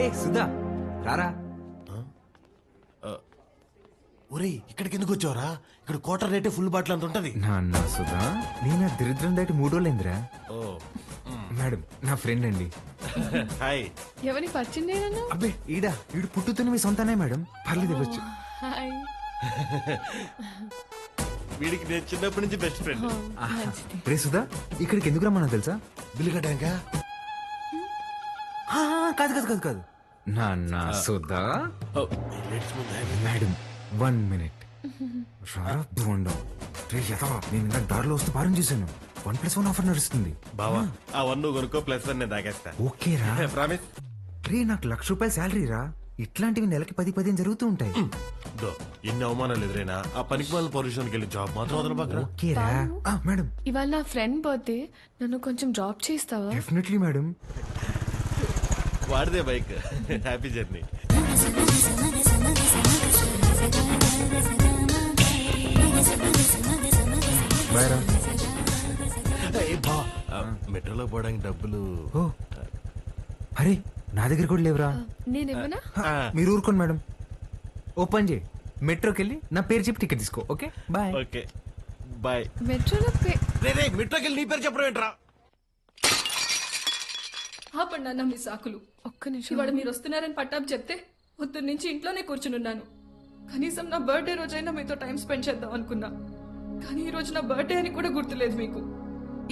హే సుధా రారా. ఒరేయ్ ఇక్కడికి ఎందుకు వచ్చావురా? ఇక్కడ క్వార్టర్ రేటే ఫుల్ బాటిల్ అంత ఉంటది. నాన్న సుధా నేను ఆ దరిద్రం దాటి మూడు రోజులైందిరా? ఓ మేడం నా ఫ్రెండ్ అండి. హాయ్. ఎవరిని పరిచయం అబ్బే ఈడా ఈడు పుట్టుతున్న మీ సొంతనే మేడం. పర్లేదు ఇవ్వచ్చు. హాయ్. వీడికి నేను చిన్నప్పటి నుంచి బెస్ట్ ఫ్రెండ్ రే సుధా ఇక్కడికి ఎందుకు రమ్మన్నా తెలుసా? బిల్లు కట్టాక కాదు కాదు కాదు కాదు. నాన్న సుధా? Madam one minute. రారా బోండం రే యథా నేను ఇందాక దారిలో వస్తూ భారం చూశాను. వన్ ప్లస్ వన్ ఆఫర్ నడుస్తుంది. బావా ఆ. వన్ నువ్వు కొనుక్కో ప్లస్ వన్ నేను తాగేస్తా. ఓకే రా. ప్రామిస్ రే నాకు లక్ష రూపాయల శాలరీ రా. ఇట్లాంటివి నెలకి పది పదిహేను జరుగుతూ ఉంటాయి. దో ఎన్ని అవమానాలు ఎదురైనా ఆ పనికి వాళ్ళ పొజిషన్కి వెళ్ళి జాబ్ మాత్రం వదల బాగా ఓకే రా. ఆ, మేడం. ఇవాళ నా ఫ్రెండ్ బర్త్డే. నన్ను కొంచెం డ్రాప్ చేస్తావా డెఫినెట్లీ మేడం. వాడిదే బైక్ హ్యాపీ జర్నీ మెట్రోలో పోవడానికి డబ్బులు. ఓ. అరే నా దగ్గర కూడా లేవురా. నేనేమన్నా? మీరు ఊరుకోండి మేడం. ఓపెన్ చేయి. మెట్రోకి వెళ్ళి నా పేరు చెప్పి టికెట్ తీసుకో ఓకే? బాయ్. ఓకే. బాయ్. మెట్రోలో మెట్రోకి వెళ్ళి నీ పేరు చెప్పడం ఏంట్రా? ఆపండి అన్న మీ సాకులు. ఒక్క నిమిషం. ఇవాళ మీరు వస్తున్నారని పట్టాపు చెప్తే పొద్దున్న నుంచి ఇంట్లోనే కూర్చునున్నాను. కనీసం నా బర్త్డే రోజైనా మీతో టైం స్పెండ్ చేద్దాం అనుకున్నా. కానీ ఈ రోజు నా బర్త్డే అని కూడా గుర్తులేదు మీకు.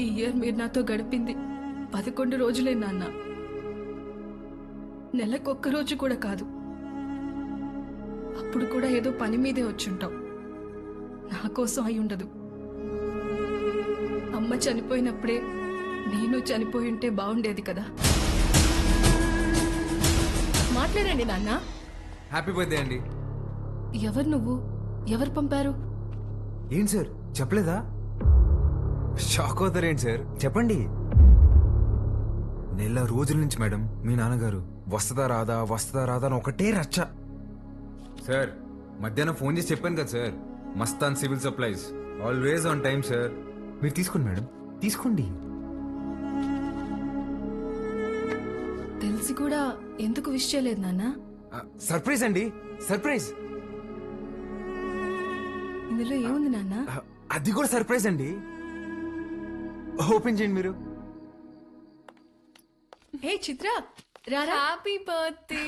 ఈ ఇయర్ మీరు నాతో గడిపింది పదకొండు రోజులే నాన్న. నెలకొక్క రోజు కూడా కాదు. అప్పుడు కూడా ఏదో పని మీదే వచ్చుంటాం నా కోసం అయి ఉండదు. అమ్మ చనిపోయినప్పుడే నేను చనిపోయి ఉంటే బాగుండేది కదా. మాట్లాడండి నాన్న. హ్యాపీ బర్త్డే అండి. ఎవరు నువ్వు? ఎవరు పంపారు? ఏంటి సార్? చెప్పలేదా? షాక్ అవుతారు ఏంటి సార్? చెప్పండి. నెల రోజుల నుంచి మేడం మీ నాన్నగారు వస్తుందా రాదా వస్తుందా రాదా అని ఒకటే రచ్చ. సార్ మధ్యాహ్నం ఫోన్ చేసి చెప్పాను కదా sir. Mastan civil supplies. Always on time sir. మీరు తీసుకోండి మేడం. తీసుకోండి. కూడా ఎందుకు విష్ చేయలేదు నాన్న? సర్ప్రైజ్ అండి సర్ప్రైజ్ ఇందులో ఏముంది నాన్న? అది కూడా సర్ప్రైజ్ అండి. ఓపెన్ చేయండి మీరు. హే చిత్ర రారా? హ్యాపీ బర్త్డే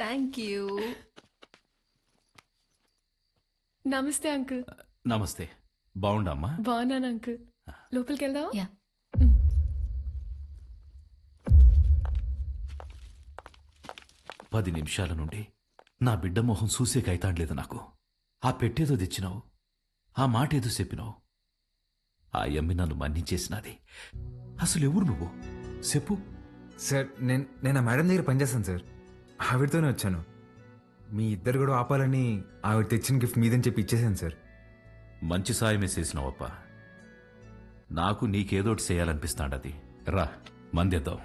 థ్యాంక్ యూ నమస్తే అంకుల్. నమస్తే. బాగుండమ్మా. బాగున్నాను అంకుల్. లోపలికి వెళ్దావా యా. పది నిమిషాల నుండి నా బిడ్డ మొహం చూసే కైతాడలేదు నాకు. ఆ పెట్టేదో తెచ్చినావు. ఆ మాట ఏదో చెప్పినావు. ఆ యమ్మి నన్ను మన్నించేసినది. అసలు ఎవరు నువ్వు? చెప్పు. సార్ నేను నేను ఆ మేడం దగ్గర పనిచేస్తాను సార్. ఆవిడతోనే వచ్చాను. మీ ఇద్దరు కూడా ఆపాలని ఆవిడ తెచ్చిన గిఫ్ట్ మీదని చెప్పి ఇచ్చేసాను సార్. మంచి సాయమే చేసినావప్ప. నాకు నీకేదోటి చేయాలనిపిస్తాడది. రా మందేద్దాం.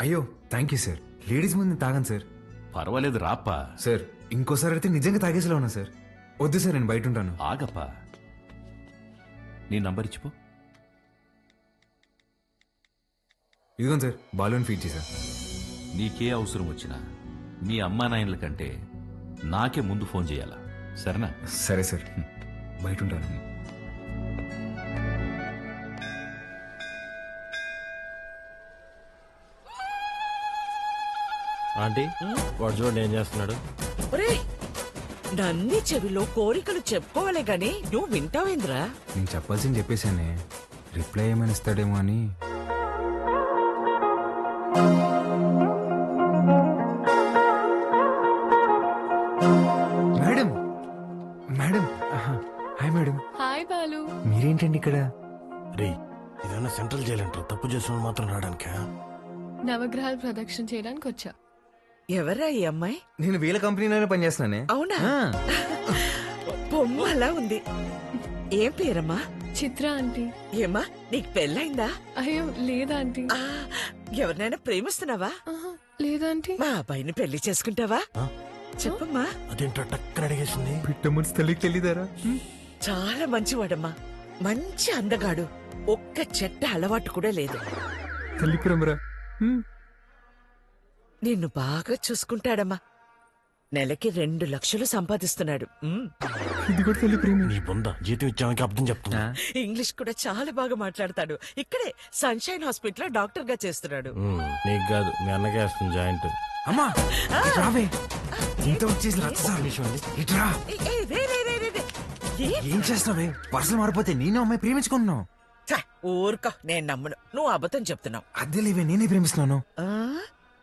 అయ్యో థ్యాంక్ యూ సార్. లేడీస్ ముందు తాగాను సార్. పర్వాలేదు రాప్పా సార్ ఇంకోసారి అయితే నిజంగా తాగేసేలా ఉన్నా సార్. వద్దు సార్ నేను బయట ఉంటాను ఆగప్పా నీ నంబర్ ఇచ్చిపో. ఇదిగోండి సార్ బాలూన్ ఫీడ్ చేశా. నీకే అవసరం వచ్చినా మీ అమ్మా నాయనల కంటే నాకే ముందు ఫోన్ చేయాలా? సరేనా? సరే సార్ బయట ఉంటాను ఆంటీ వాడు చూడండి ఏం చేస్తున్నాడు. ఒరేయ్ నన్ని చెవిలో కోరికలు చెప్పుకోవాలి గాని నువ్వు వింటావేంద్రా? నేను చెప్పాల్సింది చెప్పేశానే. రిప్లై ఏమైనా ఇస్తాడేమో అని. మేడం మేడం ఆహా. Hi madam. హాయ్ బాలు. మీరేంటండి ఇక్కడ? రే ఇదన్నా సెంట్రల్ జైలు అంటారు తప్పు చేసిన మాత్రం రావడానికా? నవగ్రహాలు ప్రదక్షిణ చేయడానికి వచ్చా ఎవరా ఈ అమ్మాయి? నేను వీళ్ళ కంపెనీలోనే పనిచేస్తున్నానే. అవునా? ఆ, బొమ్మలా ఉంది. ఏం పేరమ్మా? చిత్ర ఆంటీ. ఏమ్మా నీకు పెళ్ళైందా? అయ్యో లేదా ఆంటీ. ఆ, ఎవరినైనా ప్రేమిస్తున్నావా? ఆహా, లేదా ఆంటీ? మా అబ్బాయిని పెళ్ళి చేసుకుంటావా? చెప్పమ్మా. అదేంటో టక్కన అడిగేసింది. పిట్ట మనసు తల్లికి తెలీదారా చాలా మంచివాడమ్మా. మంచి అందగాడు. ఒక్క చెట్ట అలవాటు కూడా లేదు. తల్లి ప్రేమరా. నిన్ను బాగా చూసుకుంటాడమ్మా. నెలకి రెండు లక్షలు సంపాదిస్తున్నాడు. ఉమ్. నీ బొంద. జీతం ఇచ్చామని అర్థం చెప్తున్నా. ఇంగ్లీష్ కూడా చాలా బాగా మాట్లాడతాడు. ఇక్కడే సన్షైన్ హాస్పిటల్ డాక్టర్గా చేస్తున్నాడు. ఉమ్, నీకు కాదు మీ అన్నకే వేస్తుంది జాయింట్. అమ్మా! ఇటు రావే. ఇంత వచ్చేసి రచ్చ ఇట్రా ఏ, ఏ, రే, రే, రే, రే, రే. ఏ? ఏం చేస్తావే మారిపోతే నేను అమ్మాయి ప్రేమించుకుంటున్నావు. ఛ, ఊరుకో నేను నమ్మను. నువ్వు అబద్ధం చెప్తున్నావు. అద్దె లేవే నేనే ప్రేమిస్తున్నాను. ఆ?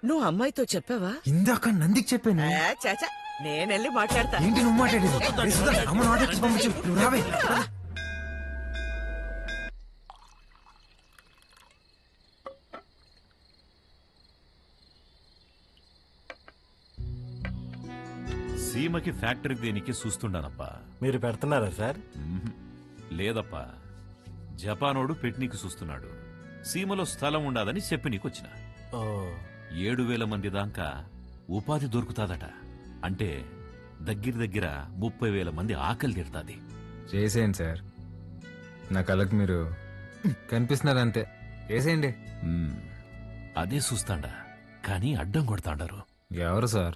నువ్వు అమ్మాయితో చెప్పావా? ఇందాక నందికి చెప్పాను. ఆ, చా, చా. నేనెళ్ళి మాట్లాడతా. ఏంటి నువ్వు మాట్లాడేది? సుధా, పంపించు నువ్వు రావే. సీమకి ఫ్యాక్టరీ దేనికి చూస్తుండానప్పా మీరు పెడుతున్నారా సార్. లేదప్పా. జపానోడు పెట్నీకి చూస్తున్నాడు సీమలో స్థలం ఉండాదని చెప్పి నీకొచ్చిన. ఓ ఏడు వేల మంది దాకా ఉపాధి దొరుకుతాదట. అంటే దగ్గర దగ్గర ముప్పై వేల మంది ఆకలి తీరుతాది. చేసేయండి సార్. నా కళ్ళకి మీరు కనిపిస్తున్నారు అంతే చేసేయండి. అదే చూస్తాండా. కానీ అడ్డం కొడతాండారు. ఎవరు సార్?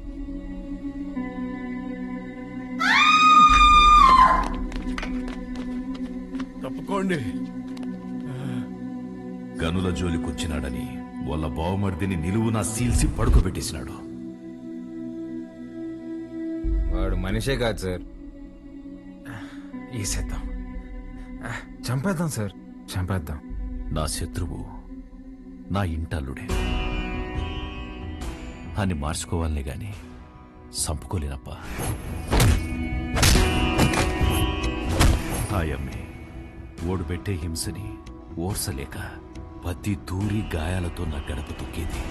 తప్పుకోండి. గనుల జోలికొచ్చినాడని వాళ్ళ బావమర్దిని నిలువునా సీల్సి పడుకోబెట్టేసినాడు. వాడు మనిషే కాదు సార్. ఈసేద్దాం చంపేద్దాం సార్. చంపేద్దాం. నా శత్రువు నా ఇంటల్లుడే. అని మార్చుకోవాలనే గాని సంపుకోలేనప్పా. హాయమ్మే ఓడు పెట్టే హింసని ఓర్సలేక పత్తి తూరి గాయాలతో నా గడప తొక్కేది.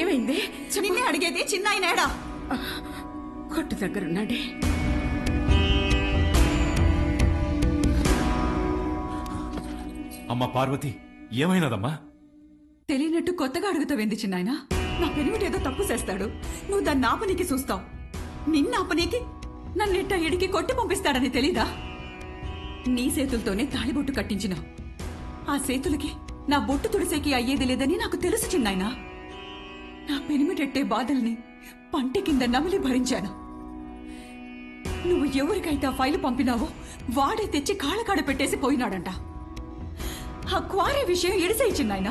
ఏమైంది? నిన్నే అడిగేది చిన్నాయనేడా కొట్టు దగ్గరున్నాడే. అమ్మ పార్వతి ఏమైనదమ్మా? తెలియనట్టు కొత్తగా అడుగుతావేంది చిన్నాయన? నా పెనిమిటి ఏదో తప్పు చేస్తాడు. నువ్వు దాన్ని ఆపనీకి చూస్తావు. నిన్న ఆపనీకి నన్ను ఇట్ట ఇడికి కొట్టి పంపిస్తాడని తెలీదా? నీ చేతులతోనే తాళిబొట్టు కట్టించిన. ఆ చేతులకి నా బొట్టు తుడిసేకి అయ్యేది లేదని నాకు తెలుసు చిన్నాయన. నా పెనిమిటెట్టే బాధల్ని పంట కింద నమిలి భరించాను. నువ్వు ఎవరికైతే ఆ ఫైలు పంపినావో వాడే తెచ్చి కాళ్ళకాడ పెట్టేసి పోయినాడంట. ఆ క్వారీ విషయం ఎడిసేయి చిన్నాయన.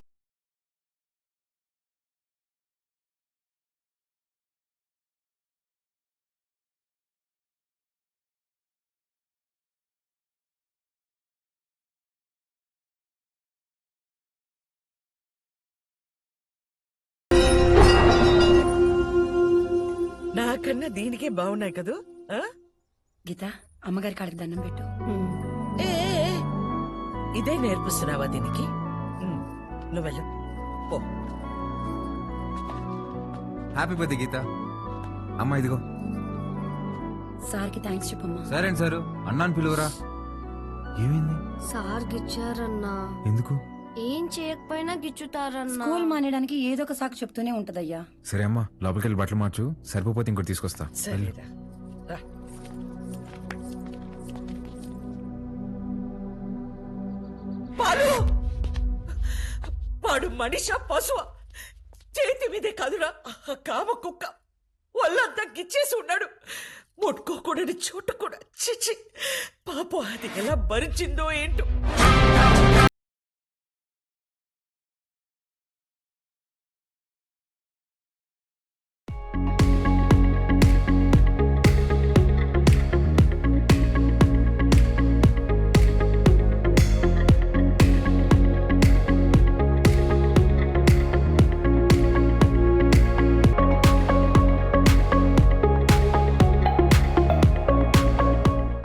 నాకన్నా దీనికే బాగున్నాయి కదూ? ఆ? గీత అమ్మగారి కాళ్ళకి దండం పెట్టు. ఇదే నేర్పిస్తున్నావా దీనికి? ఉమ్, నువ్వు వెళ్ళు. పో. Happy birthday Geetha. అమ్మ ఇదిగో. సార్కి థ్యాంక్స్ చెప్పమ్మా. సరే సారు. అన్నాను పిలువరా? ఏమైంది? సార్ గిచ్చారన్నా ఎందుకు? ఏం చేయకపోయినా గిచ్చుతారన్నా. స్కూల్ మానేయడానికి ఏదో ఒక సాకు చెప్తూనే ఉంటదయ్యా. సరే అమ్మా లోపలికి వెళ్ళి బట్టలు మార్చు సరిపోతే ఇంకోటి తీసుకొస్తా. వెళ్ళు. సరేరా రా. పాలు వాడు మనిష పశువ? చేతి మీదే కాదురా కామ కుక్క. ఒళ్ళంతా గిచ్చేసి ఉన్నాడు. ముట్టుకోకూడని చోటు కూడా. చిచి పాపం అది ఎలా భరించిందో ఏంటో.